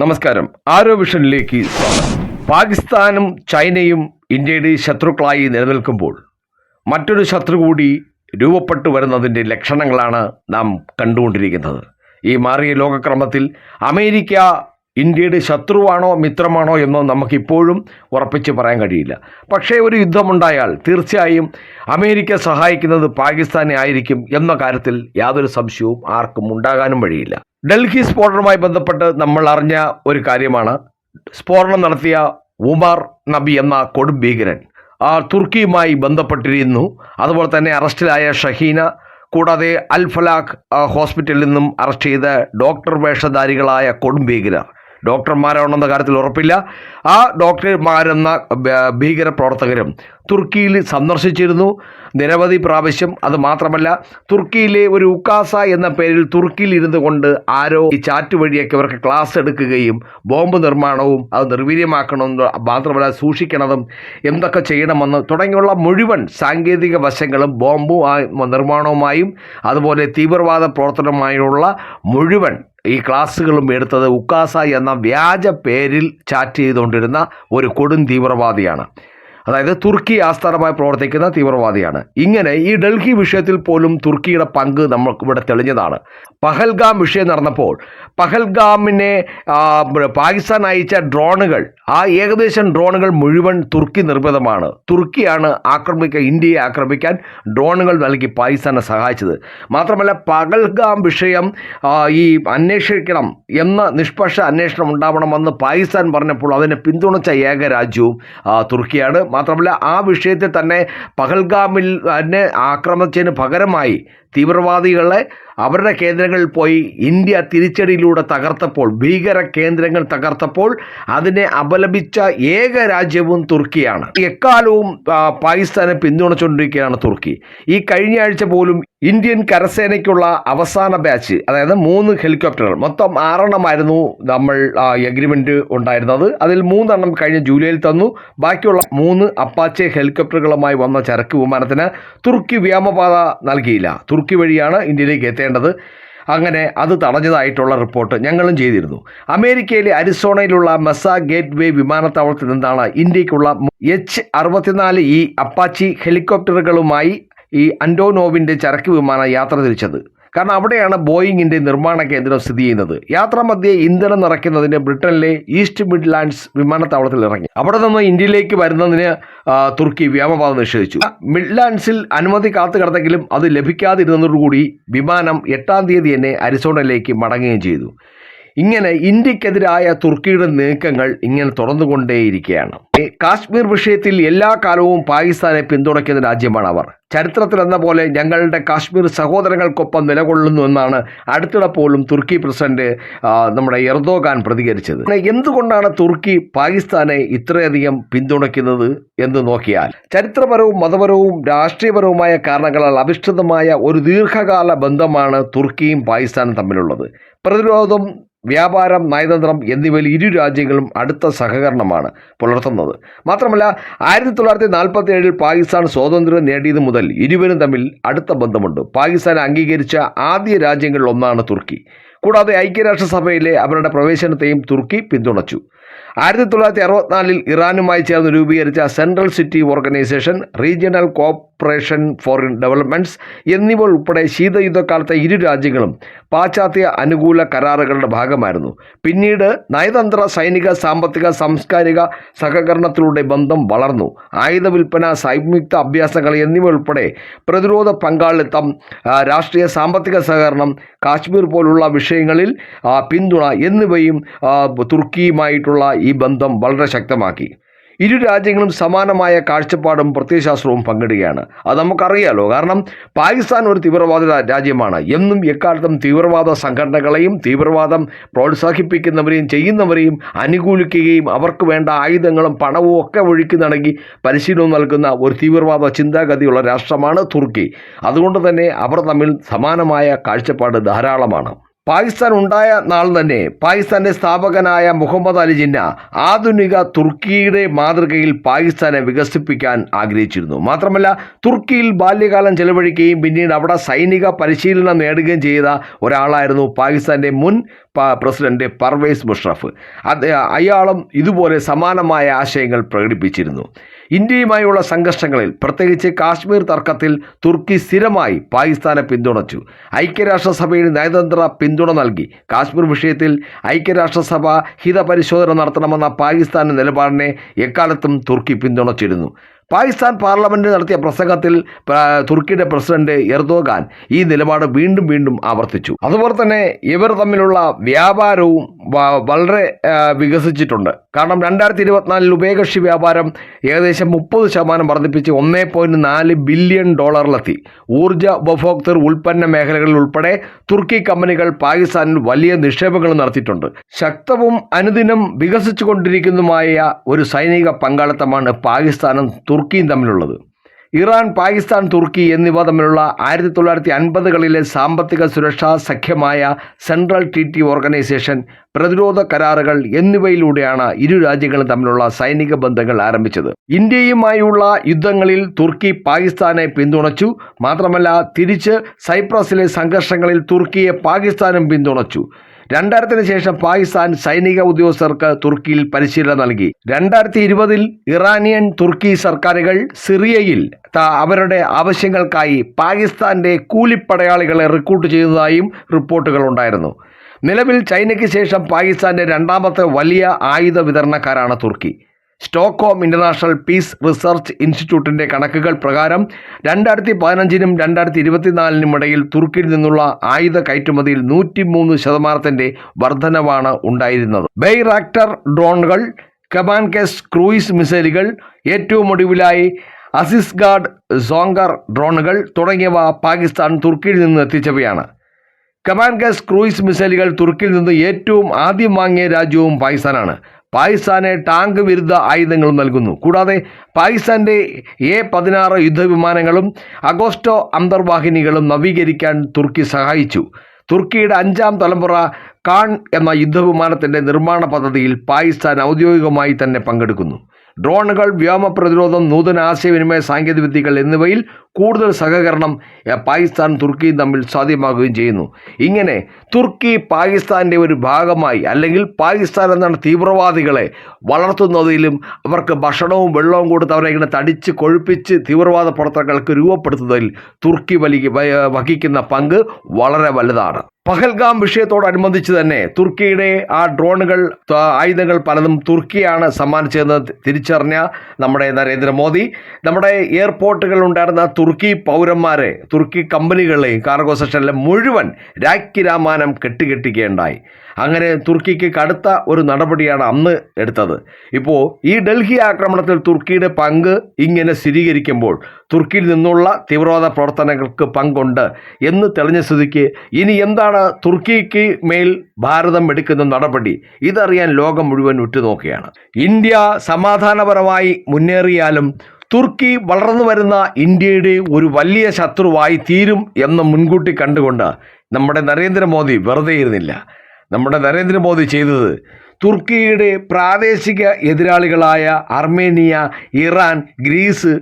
നമസ്കാരം. ആരോ വിഷനിലേക്ക് സ്വാഗതം. പാകിസ്ഥാനും ചൈനയും ഇന്ത്യയുടെ ശത്രുക്കളായി നിലനിൽക്കുമ്പോൾ മറ്റൊരു ശത്രു കൂടി രൂപപ്പെട്ടു വരുന്നതിന്റെ ലക്ഷണങ്ങളാണ് നാം കണ്ടുകൊണ്ടിരിക്കുന്നത്. ഈ മാറിയ ലോകക്രമത്തിൽ അമേരിക്ക ഇന്ത്യയുടെ ശത്രുവാണോ മിത്രമാണോ എന്നോ നമുക്കിപ്പോഴും ഉറപ്പിച്ച് പറയാൻ കഴിയില്ല. പക്ഷേ ഒരു യുദ്ധമുണ്ടായാൽ തീർച്ചയായും അമേരിക്ക സഹായിക്കുന്നത് പാകിസ്ഥാനെ ആയിരിക്കും എന്ന കാര്യത്തിൽ യാതൊരു സംശയവും ആർക്കും ഉണ്ടാകാനും വഴിയില്ല. ഡൽഹി സ്ഫോടനവുമായി ബന്ധപ്പെട്ട് നമ്മൾ അറിഞ്ഞ ഒരു കാര്യമാണ്. സ്ഫോടനം നടത്തിയ ഉമാർ നബി എന്ന കൊടും ഭീകരൻ ആ തുർക്കിയുമായി ബന്ധപ്പെട്ടിരുന്നു. അതുപോലെ തന്നെ അറസ്റ്റിലായ ഷഹീന കൂടാതെ അൽ ഫലാഖ് ഹോസ്പിറ്റലിൽ നിന്നും അറസ്റ്റ് ചെയ്ത ഡോക്ടർ വേഷധാരികളായ കൊടും ഭീകരർ. ഡോക്ടർമാരാണെന്ന കാര്യത്തിൽ ഉറപ്പില്ല. ആ ഡോക്ടർമാരെന്ന ഭീകര പ്രവർത്തകരും തുർക്കിയിൽ സന്ദർശിച്ചിരുന്നു. നിരവധി പ്രാവശ്യം അത് മാത്രമല്ല തുർക്കിയിലെ ഒരു ഉക്കാസ എന്ന പേരിൽ തുർക്കിയിൽ ഇരുന്നു കൊണ്ട് ആരോ ഈ ചാറ്റ് വഴിയൊക്കെ ഇവർക്ക് ക്ലാസ് എടുക്കുകയും ബോംബ് നിർമ്മാണവും അത് നിർവീര്യമാക്കണമെന്ന് മാത്രമല്ല സൂക്ഷിക്കണതും എന്തൊക്കെ ചെയ്യണമെന്ന് തുടങ്ങിയുള്ള മുഴുവൻ സാങ്കേതിക വശങ്ങളും ബോംബും നിർമ്മാണവുമായും അതുപോലെ തീവ്രവാദ പ്രവർത്തനവുമായുള്ള മുഴുവൻ ഈ ക്ലാസ്സുകളും എടുത്തത് ഉക്കാസ എന്ന വ്യാജ പേരിൽ ചാറ്റ് ചെയ്തുകൊണ്ടിരുന്ന ഒരു കൊടും തീവ്രവാദിയാണ്. അതായത് തുർക്കി ആസ്ഥാനമായി പ്രവർത്തിക്കുന്ന തീവ്രവാദിയാണ്. ഇങ്ങനെ ഈ ഡൽഹി വിഷയത്തിൽ പോലും തുർക്കിയുടെ പങ്ക് നമുക്ക് ഇവിടെ തെളിഞ്ഞതാണ്. പഹൽഗാം വിഷയം നടന്നപ്പോൾ പഹൽഗാമിനെ പാകിസ്ഥാൻ അയച്ച ഡ്രോണുകൾ ആ ഏകദേശം ഡ്രോണുകൾ മുഴുവൻ തുർക്കി നിർമ്മിതമാണ്. തുർക്കിയാണ് ആക്രമിക്കാൻ ഇന്ത്യയെ ആക്രമിക്കാൻ ഡ്രോണുകൾ നൽകി പാകിസ്ഥാനെ സഹായിച്ചത്. മാത്രമല്ല പഹൽഗാം വിഷയം ഈ അന്വേഷിക്കണം എന്ന നിഷ്പക്ഷ അന്വേഷണം ഉണ്ടാവണമെന്ന് പാകിസ്ഥാൻ പറഞ്ഞപ്പോൾ അതിനെ പിന്തുണച്ച ഏക രാജ്യവും തുർക്കിയാണ്. മാത്രമല്ല ആ വിഷയത്തിൽ തന്നെ പഹൽഗാമിൽ തന്നെ ആക്രമിച്ചതിന് പകരമായി തീവ്രവാദികളെ അവരുടെ കേന്ദ്രങ്ങളിൽ പോയി ഇന്ത്യ തിരിച്ചടിയിലൂടെ തകർത്തപ്പോൾ ഭീകര കേന്ദ്രങ്ങൾ തകർത്തപ്പോൾ അതിനെ അപലപിച്ച ഏക രാജ്യവും തുർക്കിയാണ്. എക്കാലവും പാകിസ്ഥാനെ പിന്തുണച്ചുകൊണ്ടിരിക്കുകയാണ് തുർക്കി. ഈ കഴിഞ്ഞ ആഴ്ച പോലും ഇന്ത്യൻ കരസേനയ്ക്കുള്ള അവസാന ബാച്ച് അതായത് മൂന്ന് ഹെലികോപ്റ്ററുകൾ മൊത്തം ആറെണ്ണമായിരുന്നു നമ്മൾ എഗ്രിമെന്റ് ഉണ്ടായിരുന്നത്. അതിൽ മൂന്നെണ്ണം കഴിഞ്ഞ ജൂലൈയിൽ തന്നു. ബാക്കിയുള്ള മൂന്ന് അപ്പാച്ചെ ഹെലികോപ്റ്ററുകളുമായി വന്ന ചരക്ക് വിമാനത്തിന് തുർക്കി വ്യോമപാത നൽകിയില്ല. തുർക്കി വഴിയാണ് ഇന്ത്യയിലേക്ക് എത്തേണ്ടത്. അങ്ങനെ അത് തടഞ്ഞതായിട്ടുള്ള റിപ്പോർട്ട് ഞങ്ങളും ചെയ്തിരുന്നു. അമേരിക്കയിലെ അരിസോണയിലുള്ള മെസ്സ ഗേറ്റ് വേ വിമാനത്താവളത്തിൽ നിന്നാണ് ഇന്ത്യക്കുള്ള എച്ച് അറുപത്തിനാല് ഈ അപ്പാച്ചി ഹെലികോപ്റ്ററുകളുമായി ഈ അൻഡോനോവിന്റെ ചരക്ക് വിമാനം യാത്ര തിരിച്ചത്. കാരണം അവിടെയാണ് ബോയിങ്ങിന്റെ നിർമ്മാണ കേന്ദ്രം സ്ഥിതി ചെയ്യുന്നത്. യാത്രാമധ്യേ ഇന്ധനം നിറയ്ക്കുന്നതിന് ബ്രിട്ടനിലെ ഈസ്റ്റ് മിഡ്ലാൻഡ്സ് വിമാനത്താവളത്തിൽ ഇറങ്ങി. അവിടെ നിന്ന് ഇന്ത്യയിലേക്ക് വരുന്നതിന് തുർക്കി വ്യോമപാത നിഷേധിച്ചു. മിഡ്ലാൻഡ്സിൽ അനുമതി കാത്തു കിടന്നെങ്കിലും അത് ലഭിക്കാതിരുന്നതോടുകൂടി വിമാനം എട്ടാം തീയതി തന്നെ അരിസോണയിലേക്ക് മടങ്ങുകയും ചെയ്തു. ഇങ്ങനെ ഇന്ത്യക്കെതിരായ തുർക്കിയുടെ നീക്കങ്ങൾ ഇങ്ങനെ തുറന്നുകൊണ്ടേയിരിക്കുകയാണ് കാശ്മീർ വിഷയത്തിൽ എല്ലാ കാലവും പാകിസ്ഥാനെ പിന്തുണയ്ക്കുന്ന രാജ്യമാണ് അവർ. ചരിത്രത്തിൽ എന്ന പോലെ ഞങ്ങളുടെ കാശ്മീർ സഹോദരങ്ങൾക്കൊപ്പം നിലകൊള്ളുന്നു എന്നാണ് അടുത്തിടെ പോലും തുർക്കി പ്രസിഡന്റ് നമ്മുടെ എർദോഗാൻ പ്രതികരിച്ചത്. എന്തുകൊണ്ടാണ് തുർക്കി പാകിസ്ഥാനെ ഇത്രയധികം പിന്തുണയ്ക്കുന്നത് എന്ന് നോക്കിയാൽ ചരിത്രപരവും മതപരവും രാഷ്ട്രീയപരവുമായ കാരണങ്ങളാൽ അധിഷ്ഠിതമായ ഒരു ദീർഘകാല ബന്ധമാണ് തുർക്കിയും പാകിസ്ഥാനും തമ്മിലുള്ളത്. പ്രതിരോധം വ്യാപാരം നയതന്ത്രം എന്നിവയിൽ ഇരു രാജ്യങ്ങളും അടുത്ത സഹകരണമാണ് പുലർത്തുന്നത്. മാത്രമല്ല ആയിരത്തി തൊള്ളായിരത്തി നാൽപ്പത്തി ഏഴിൽ പാകിസ്ഥാൻ സ്വാതന്ത്ര്യം നേടിയത് മുതൽ ഇരുവരും തമ്മിൽ അടുത്ത ബന്ധമുണ്ട്. പാകിസ്ഥാൻ അംഗീകരിച്ച ആദ്യ രാജ്യങ്ങളിൽ ഒന്നാണ് തുർക്കി. കൂടാതെ ഐക്യരാഷ്ട്രസഭയിലെ അവരുടെ പ്രവേശനത്തെയും തുർക്കി പിന്തുണച്ചു. ആയിരത്തി തൊള്ളായിരത്തി അറുപത്തിനാലിൽ ഇറാനുമായി ചേർന്ന് രൂപീകരിച്ച central city organisation regional cooperation for developments എന്നിവ ഉൾപ്പെടെ ശീതയുദ്ധകാലത്തെ ഇരു രാജ്യങ്ങളും പാശ്ചാത്യ അനുകൂല കരാറുകളുടെ ഭാഗമായിരുന്നു. പിന്നീട് നയതന്ത്ര സൈനിക സാമ്പത്തിക സാംസ്കാരിക സഹകരണത്തിലൂടെ ബന്ധം വളർന്നു. ആയുധ വിൽപ്പന സംയുക്ത അഭ്യാസങ്ങൾ എന്നിവ ഉൾപ്പെടെ പ്രതിരോധ പങ്കാളിത്തം രാഷ്ട്രീയ സാമ്പത്തിക സഹകരണം കാശ്മീർ പോലുള്ള വിഷയങ്ങളിൽ പിന്തുണ എന്നിവയും തുർക്കിയുമായിട്ടുള്ള ഈ ബന്ധം വളരെ ശക്തമാക്കി. ഇരു രാജ്യങ്ങളും സമാനമായ കാഴ്ചപ്പാടും പ്രത്യയശാസ്ത്രവും പങ്കിടുകയാണ്. അത് നമുക്കറിയാലോ. കാരണം പാകിസ്ഥാൻ ഒരു തീവ്രവാദ രാജ്യമാണ്. എന്നും എക്കാലത്തും തീവ്രവാദ സംഘടനകളെയും തീവ്രവാദം പ്രോത്സാഹിപ്പിക്കുന്നവരെയും ചെയ്യുന്നവരെയും അനുകൂലിക്കുകയും അവർക്ക് വേണ്ട ആയുധങ്ങളും പണവും ഒക്കെ ഒഴുക്കി നൽകി പരിശീലനം നൽകുന്ന ഒരു തീവ്രവാദ ചിന്താഗതിയുള്ള രാഷ്ട്രമാണ് തുർക്കി. അതുകൊണ്ട് തന്നെ അവർ തമ്മിൽ സമാനമായ കാഴ്ചപ്പാട് ധാരാളമാണ്. പാകിസ്ഥാൻ ഉണ്ടായ നാൾ തന്നെ പാകിസ്ഥാന്റെ സ്ഥാപകനായ മുഹമ്മദ് അലി ജിന്ന ആധുനിക തുർക്കിയുടെ മാതൃകയിൽ പാകിസ്ഥാനെ വികസിപ്പിക്കാൻ ആഗ്രഹിച്ചിരുന്നു. മാത്രമല്ല തുർക്കിയിൽ ബാല്യകാലം ചെലവഴിക്കുകയും പിന്നീട് അവിടെ സൈനിക പരിശീലനം നേടുകയും ചെയ്ത ഒരാളായിരുന്നു പാകിസ്ഥാന്റെ മുൻ പ്രസിഡന്റ് പർവേസ് മുഷറഫ്. അയാളും ഇതുപോലെ സമാനമായ ആശയങ്ങൾ പ്രകടിപ്പിച്ചിരുന്നു. ഇന്ത്യയുമായുള്ള സംഘർഷങ്ങളിൽ പ്രത്യേകിച്ച് കാശ്മീർ തർക്കത്തിൽ തുർക്കി സ്ഥിരമായി പാകിസ്ഥാനെ പിന്തുണച്ചു. ഐക്യരാഷ്ട്രസഭയിൽ നയതന്ത്ര പിന്തുണ നൽകി. കാശ്മീർ വിഷയത്തിൽ ഐക്യരാഷ്ട്രസഭ ഹിതപരിശോധന നടത്തണമെന്ന പാകിസ്ഥാന്റെ നിലപാടിനെ എക്കാലത്തും തുർക്കി പിന്തുണച്ചിരുന്നു. പാകിസ്ഥാൻ പാർലമെന്റിൽ നടത്തിയ പ്രസംഗത്തിൽ പ്ര- തുർക്കിയുടെ പ്രസിഡന്റ് എർദോഗാൻ ഈ നിലപാട് വീണ്ടും വീണ്ടും ആവർത്തിച്ചു. അതുപോലെ തന്നെ ഇവർ തമ്മിലുള്ള വ്യാപാരവും വളരെ വികസിച്ചിട്ടുണ്ട്. കാരണം രണ്ടായിരത്തി ഇരുപത്തിനാലിൽ ഉഭയകക്ഷി വ്യാപാരം ഏകദേശം മുപ്പത് ശതമാനം വർദ്ധിപ്പിച്ച് ഒന്നേ പോയിന്റ് നാല് ബില്യൺ ഡോളറിലെത്തി. ഊർജ ഉപഭോക്തൃ ഉൽപ്പന്ന മേഖലകളിൽ ഉൾപ്പെടെ തുർക്കി കമ്പനികൾ പാകിസ്ഥാനിൽ വലിയ നിക്ഷേപങ്ങൾ നടത്തിയിട്ടുണ്ട്. ശക്തവും അനുദിനം വികസിച്ചുകൊണ്ടിരിക്കുന്നതുമായ ഒരു സൈനിക പങ്കാളിത്തമാണ് പാകിസ്ഥാനും തുർക്കിയും തമ്മിലുള്ളത്. ഇറാൻ പാകിസ്ഥാൻ തുർക്കി എന്നിവ തമ്മിലുള്ള ആയിരത്തി തൊള്ളായിരത്തി അൻപതുകളിലെ സാമ്പത്തിക സുരക്ഷാ സഖ്യമായ സെൻട്രൽ ട്രീറ്റി ഓർഗനൈസേഷൻ പ്രതിരോധ കരാറുകൾ എന്നിവയിലൂടെയാണ് ഇരു രാജ്യങ്ങളും തമ്മിലുള്ള സൈനിക ബന്ധങ്ങൾ ആരംഭിച്ചത്. ഇന്ത്യയുമായുള്ള യുദ്ധങ്ങളിൽ തുർക്കി പാകിസ്ഥാനെ പിന്തുണച്ചു. മാത്രമല്ല തിരിച്ച് സൈപ്രസിലെ സംഘർഷങ്ങളിൽ തുർക്കിയെ പാകിസ്ഥാനും പിന്തുണച്ചു. രണ്ടായിരത്തിന് ശേഷം പാകിസ്ഥാൻ സൈനിക ഉദ്യോഗസ്ഥർക്ക് തുർക്കിയിൽ പരിശീലനം നൽകി. രണ്ടായിരത്തി ഇരുപതിൽ ഇറാനിയൻ തുർക്കി സർക്കാരുകൾ സിറിയയിൽ അവരുടെ ആവശ്യങ്ങൾക്കായി പാകിസ്ഥാന്റെ കൂലിപ്പടയാളികളെ റിക്രൂട്ട് ചെയ്തതായും റിപ്പോർട്ടുകൾ ഉണ്ടായിരുന്നു. നിലവിൽ ചൈനയ്ക്ക് ശേഷം പാകിസ്ഥാന്റെ രണ്ടാമത്തെ വലിയ ആയുധ വിതരണക്കാരാണ് തുർക്കി. സ്റ്റോക്ക്ഹോം ഇന്റർനാഷണൽ പീസ് റിസർച്ച് ഇൻസ്റ്റിറ്റ്യൂട്ടിന്റെ കണക്കുകൾ പ്രകാരം രണ്ടായിരത്തി പതിനഞ്ചിനും രണ്ടായിരത്തി ഇരുപത്തിനാലിനും ഇടയിൽ തുർക്കിയിൽ നിന്നുള്ള ആയുധ കയറ്റുമതിയിൽ നൂറ്റിമൂന്ന് ശതമാനത്തിന്റെ വർധനവാണ് ഉണ്ടായിരുന്നത്. ബെയ്റാക്ടർ ഡ്രോണുകൾ കമാൻകെസ് ക്രൂയിസ് മിസൈലുകൾ ഏറ്റവും ഒടുവിലായി അസിസ്ഗാർഡ് സോങ്കർ ഡ്രോണുകൾ തുടങ്ങിയവ പാകിസ്ഥാൻ തുർക്കിയിൽ നിന്ന് എത്തിച്ചവയാണ്. കമാൻഗസ് ക്രൂയിസ് മിസൈലുകൾ തുർക്കിയിൽ നിന്ന് ഏറ്റവും ആദ്യം വാങ്ങിയ രാജ്യവും പാകിസ്ഥാനാണ്. പാകിസ്ഥാന് ടാങ്ക് വിരുദ്ധ ആയുധങ്ങളും നൽകുന്നു. കൂടാതെ പാകിസ്ഥാന്റെ എ പതിനാറ് യുദ്ധവിമാനങ്ങളും അഗോസ്റ്റോ അന്തർവാഹിനികളും നവീകരിക്കാൻ തുർക്കി സഹായിച്ചു. തുർക്കിയുടെ അഞ്ചാം തലമുറ കാൺ എന്ന യുദ്ധവിമാനത്തിന്റെ നിർമ്മാണ പദ്ധതിയിൽ പാകിസ്ഥാൻ ഔദ്യോഗികമായി തന്നെ പങ്കെടുക്കുന്നു. ഡ്രോണുകൾ വ്യോമ പ്രതിരോധം നൂതന ആശയവിനിമയ സാങ്കേതികവിദ്യകൾ എന്നിവയിൽ കൂടുതൽ സഹകരണം പാകിസ്ഥാൻ തുർക്കിയും തമ്മിൽ സാധ്യമാകുകയും ചെയ്യുന്നു. ഇങ്ങനെ തുർക്കി പാകിസ്ഥാന്റെ ഒരു ഭാഗമായി അല്ലെങ്കിൽ പാകിസ്ഥാൻ എന്നാണ് തീവ്രവാദികളെ വളർത്തുന്നതിലും അവർക്ക് ഭക്ഷണവും വെള്ളവും കൊടുത്ത് അവരെ ഇങ്ങനെ തടിച്ച് കൊഴുപ്പിച്ച് തീവ്രവാദ പ്രവർത്തനങ്ങൾക്ക് രൂപപ്പെടുത്തുന്നതിൽ തുർക്കി വലി വഹിക്കുന്ന പങ്ക് വളരെ വലുതാണ്. പഹൽഗാം വിഷയത്തോടനുബന്ധിച്ച് തന്നെ തുർക്കിയുടെ ആ ഡ്രോണുകൾ ആയുധങ്ങൾ പലതും തുർക്കിയാണ് സമ്മാനിച്ചതെന്ന് തിരിച്ചറിഞ്ഞ നമ്മുടെ നരേന്ദ്രമോദി. നമ്മുടെ എയർപോർട്ടുകൾ ഉണ്ടായിരുന്ന തുർക്കി പൗരന്മാരെ തുർക്കി കമ്പനികളെ കാർഗോ സെക്ഷനിലെ മുഴുവൻ രാഖി രാമാനം അങ്ങനെ തുർക്കിക്ക് കടുത്ത ഒരു നടപടിയാണ് അന്ന് എടുത്തത്. ഇപ്പോൾ ഈ ഡൽഹി ആക്രമണത്തിൽ തുർക്കിയുടെ പങ്ക് ഇങ്ങനെ സ്ഥിരീകരിക്കുമ്പോൾ തുർക്കിയിൽ നിന്നുള്ള തീവ്രവാദ പ്രവർത്തനങ്ങൾക്ക് പങ്കുണ്ട് എന്ന് തെളിഞ്ഞ സ്ഥിതിക്ക് ഇനി എന്താണ് തുർക്കിക്ക് മേൽ ഭാരതം എടുക്കുന്ന നടപടി? ഇതറിയാൻ ലോകം മുഴുവൻ ഉറ്റുനോക്കുകയാണ്. ഇന്ത്യ സമാധാനപരമായി മുന്നേറിയാലും തുർക്കി വളർന്നു വരുന്ന ഇന്ത്യയുടെ ഒരു വലിയ ശത്രുവായി തീരും എന്ന് മുൻകൂട്ടി കണ്ടുകൊണ്ട് നമ്മുടെ നരേന്ദ്രമോദി വെറുതെ ഇരുന്നില്ല. നമ്മുടെ നരേന്ദ്രമോദി ചെയ്തത് തുർക്കിയുടെ പ്രാദേശിക എതിരാളികളായ Armenia Iran Greece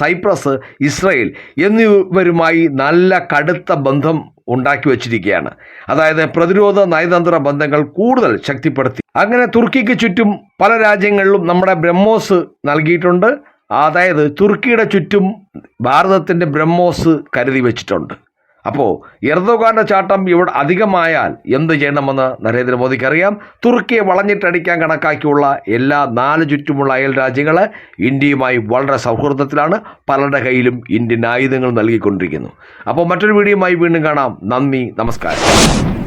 Cyprus Israel എന്നിവരുമായി നല്ല കടുത്ത ബന്ധം ഉണ്ടാക്കി വച്ചിരിക്കുകയാണ്. അതായത് പ്രതിരോധ നയതന്ത്ര ബന്ധങ്ങൾ കൂടുതൽ ശക്തിപ്പെടുത്തി. അങ്ങനെ തുർക്കിക്ക് ചുറ്റും പല രാജ്യങ്ങളിലും നമ്മുടെ ബ്രഹ്മോസ് നൽകിയിട്ടുണ്ട്. അതായത് തുർക്കിയുടെ ചുറ്റും ഭാരതത്തിന്റെ ബ്രഹ്മോസ് കരുതി വെച്ചിട്ടുണ്ട്. അപ്പോൾ എർദോഗാന്റെ ചാട്ടം ഇവിടെ അധികമായാൽ എന്ത് ചെയ്യണമെന്ന് നരേന്ദ്രമോദിക്ക് അറിയാം. തുർക്കിയെ വളഞ്ഞിട്ടടിക്കാൻ കണക്കാക്കിയുള്ള എല്ലാ നാല് ചുറ്റുമുള്ള അയൽ രാജ്യങ്ങൾ ഇന്ത്യയുമായി വളരെ സൗഹൃദത്തിലാണ്. പലരുടെ കയ്യിലും ഇന്ത്യൻ ആയുധങ്ങൾ നൽകിക്കൊണ്ടിരിക്കുന്നു. അപ്പോൾ മറ്റൊരു വീഡിയോയുമായി വീണ്ടും കാണാം. നന്ദി നമസ്കാരം.